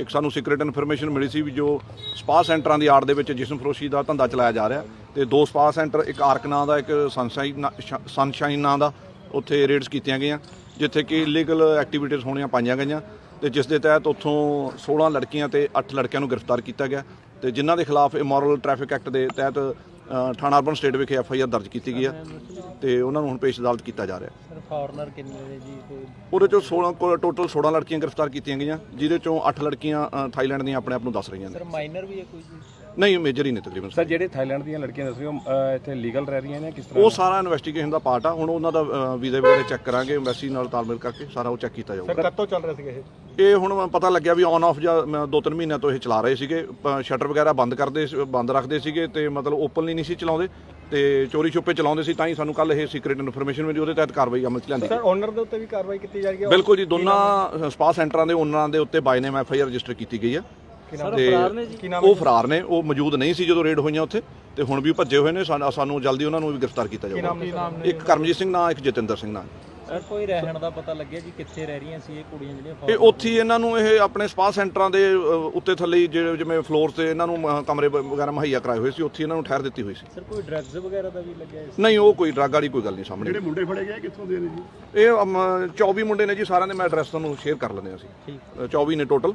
ਇੱਕ ਸਾਨੂੰ secret information ਮਿਲੀ ਸੀ ਵੀ ਜੋ ਸਪਾ ਸੈਂਟਰਾਂ ਦੀ ਆੜ ਦੇ ਵਿੱਚ ਜਿਸਮ ਫਰੋਸ਼ੀ ਦਾ ਧੰਦਾ ਚਲਾਇਆ ਜਾ ਰਿਹਾ ਤੇ ਦੋ ਸਪਾ ਸੈਂਟਰ ਇੱਕ ਆਰਕ ਨਾਂ ਦਾ, ਇੱਕ ਸਨਸ਼ਾਈਨ ਸਨਸ਼ਾਈਨ ਨਾਂ ਦਾ ਉੱਥੇ ਰੇਡਸ ਕੀਤੀਆਂ ਗਈਆਂ, ਜਿੱਥੇ ਕਿ ਇਲੀਗਲ ਐਕਟੀਵਿਟੀਜ਼ ਹੋਣੀਆਂ ਪਾਈਆਂ ਗਈਆਂ ਤੇ ਜਿਸ ਦੇ ਤਹਿਤ ਉੱਥੋਂ 16 ਲੜਕੀਆਂ ਤੇ 8 ਲੜਕਿਆਂ ਨੂੰ ਗ੍ਰਿਫਤਾਰ ਕੀਤਾ ਗਿਆ ਤੇ ਜਿਨ੍ਹਾਂ ਦੇ ਖਿਲਾਫ ਇਮੋਰਲ ਟ੍ਰੈਫਿਕ ਐਕਟ ਦੇ ਤਹਿਤ ਥਾਣਾ ਅਰਬਨ ਸਟੇਟ ਵਿਖੇ ਐਫ ਆਈ ਆਰ ਦਰਜ ਕੀਤੀ ਗਈ ਹੈ ਤੇ ਉਹਨਾਂ ਨੂੰ ਹੁਣ ਪੇਸ਼ ਅਦਾਲਤ ਕੀਤਾ ਜਾ ਰਿਹਾ। ਸਰ ਫੋਰਨਰ ਕਿੰਨੇ ਨੇ ਜੀ? ਤੇ ਉਹਦੇ ਚੋਂ 16 ਕੋਲ ਟੋਟਲ 16 ਲੜਕੀਆਂ ਗ੍ਰਿਫਤਾਰ ਕੀਤੀਆਂ ਗਈਆਂ ਜਿਹਦੇ ਚੋਂ 8 ਲੜਕੀਆਂ ਥਾਈਲੈਂਡ ਦੀਆਂ ਆਪਣੇ ਆਪ ਨੂੰ ਦੱਸ ਰਹੀਆਂ ਨੇ। ਸਰ ਮਾਈਨਰ ਵੀ ਹੈ ਕੋਈ ਜੀ? ਨਹੀਂ ਮੇਜਰ ਹੀ ਨੇ ਤਕਰੀਬਨ ਸਰ ਜਿਹੜੇ ਥਾਈਲੈਂਡ ਦੀਆਂ ਲੜਕੀਆਂ ਦੱਸ ਰਹੇ ਹੋ ਇੱਥੇ ਲੀਗਲ ਰਹਿ ਰਹੀਆਂ ਨੇ ਕਿਸ ਤਰ੍ਹਾਂ? ਉਹ ਸਾਰਾ ਇਨਵੈਸਟੀਗੇਸ਼ਨ ਦਾ ਪਾਰਟ ਆ ਹੁਣ ਉਹਨਾਂ ਦਾ ਵੀਜ਼ਾ ਵਗੈਰਾ ਚੈੱਕ ਕਰਾਂਗੇ ਐਮਬੈਸੀ ਨਾਲ ਤਾਲਮੇਲ ਕਰਕੇ ਸਾਰਾ ਉਹ ਚੈੱਕ ਕੀਤਾ ਜਾਊਗਾ। ਕਦ ਤੋਂ ਚੱਲ ਰਿਹਾ ਸੀਗਾ ਇਹ? ਇਹ ਹੁਣ ਪਤਾ ਲੱਗਿਆ ਵੀ ਔਨ ਆਫ ਜਾਂ ਦੋ ਤਿੰਨ ਮਹੀਨਿਆਂ ਤੋਂ ਇਹ ਚਲਾ ਰਹੇ ਸੀਗੇ ਸ਼ਟਰ ਵਗੈਰਾ ਬੰਦ ਕਰਦੇ ਸੀ- ਬੰਦ ਰੱਖਦੇ ਸੀਗੇ ਤੇ ਮਤਲਬ ਓਪਨਲੀ ਨਹੀਂ ਸੀ ਚਲਾਉਂਦੇ ਤੇ ਚੋਰੀ ਛੁਪੇ ਚਲਾਉਂਦੇ ਸੀ ਤਾਂ ਹੀ ਸਾਨੂੰ ਕੱਲ ਇਹ ਸੀਕ੍ਰੀਟ ਇਨਫੋਰਮੇਸ਼ਨ ਮਿਲੀ ਉਹਦੇ ਤਹਿਤ ਕਾਰਵਾਈ ਅਮਲ ਚ ਲਿਆਂਦੀ ਸਰ ਓਨਰ ਦੇ ਉੱਤੇ ਵੀ ਕਾਰਵਾਈ ਕੀਤੀ ਜਾ ਰਹੀ ਹੈ? ਬਿਲਕੁਲ ਜੀ ਦੋਨਾਂ ਸਪਾ ਸੈਂਟਰਾਂ ਦੇ ਓਨਰਾਂ ਦੇ ਉੱਤੇ by name F I R register ਕੀਤੀ ਗਈ ਹੈ। ਤੇ ਕੀ ਨਾਮ ਉਹ ਫਰਾਰ ਨੇ ਉਹ ਮੌਜੂਦ ਨਹੀਂ ਸੀ ਜਦੋਂ ਰੇਡ ਹੋਈਆਂ ਉੱਥੇ ਤੇ ਹੁਣ ਵੀ ਭੱਜੇ ਹੋਏ ਨੇ ਸਾਨੂੰ ਜਲਦੀ ਉਹਨਾਂ ਨੂੰ ਵੀ ਗ੍ਰਿਫਤਾਰ ਕੀਤਾ ਜਾਊਗਾ। ਇੱਕ ਕਰਮਜੀਤ ਸਿੰਘ ਨਾਂ ਇੱਕ ਜਤਿੰਦਰ ਸਿੰਘ ਨਾਂ। ਕੋਈ ਰਹਿਣ ਦਾ ਪਤਾ ਲੱਗਿਆ ਜੀ ਕਿੱਥੇ ਰਹਿ ਰਹੀਆਂ ਸੀ ਇਹ ਕੁੜੀਆਂ ਜਿਹੜੀਆਂ ਇਹ ਉੱਥੇ ਹੀ ਇਹਨਾਂ ਨੂੰ ਇਹ ਆਪਣੇ ਸਪਾ ਸੈਂਟਰਾਂ ਦੇ ਅ, ਉੱਤੇ ਥੱਲੇ ਹੀ ਜਿਹੜੇ ਜਿਵੇਂ ਫਲੋਰ ਤੇ ਇਹਨਾਂ ਨੂੰ ਅ, ਕਮਰੇ ਵ- ਵਗੈਰਾ ਮੁਹੱਈਆ ਕਰਾਏ ਹੋਏ ਸੀ ਉੱਥੇ ਇਹਨਾਂ ਨੂੰ ਠਹਿਰ ਦਿੱਤੀ ਹੋਈ ਸੀ। ਸਰ ਕੋਈ ਡਰੱਗਸ ਵਗੈਰਾ ਦਾ ਵੀ ਲੱਗਿਆ ਇਸ ਨਹੀਂ ਉਹ ਕੋਈ ਡਰੱਗ ਵਾਲੀ ਕੋਈ ਗੱਲ ਨਹੀਂ ਸਾਹਮਣੇ। ਜਿਹੜੇ ਮੁੰਡੇ ਫੜੇ ਗਏ ਕਿੱਥੋਂ ਦੇ ਨੇ ਜੀ? ਇਹ ਅਮ, 24 ਮੁੰਡੇ ਨੇ ਜੀ ਸਾਰਿਆਂ ਦੇ ਮੈਂ ਐਡਰੈਸ ਤੁਹਾਨੂੰ ਸ਼ੇਅਰ ਕਰ ਲੈਂਦੇ ਹਾਂ ਅਸੀਂ। ਠੀਕ। ਅ, 24 ਨੇ ਟੋਟਲ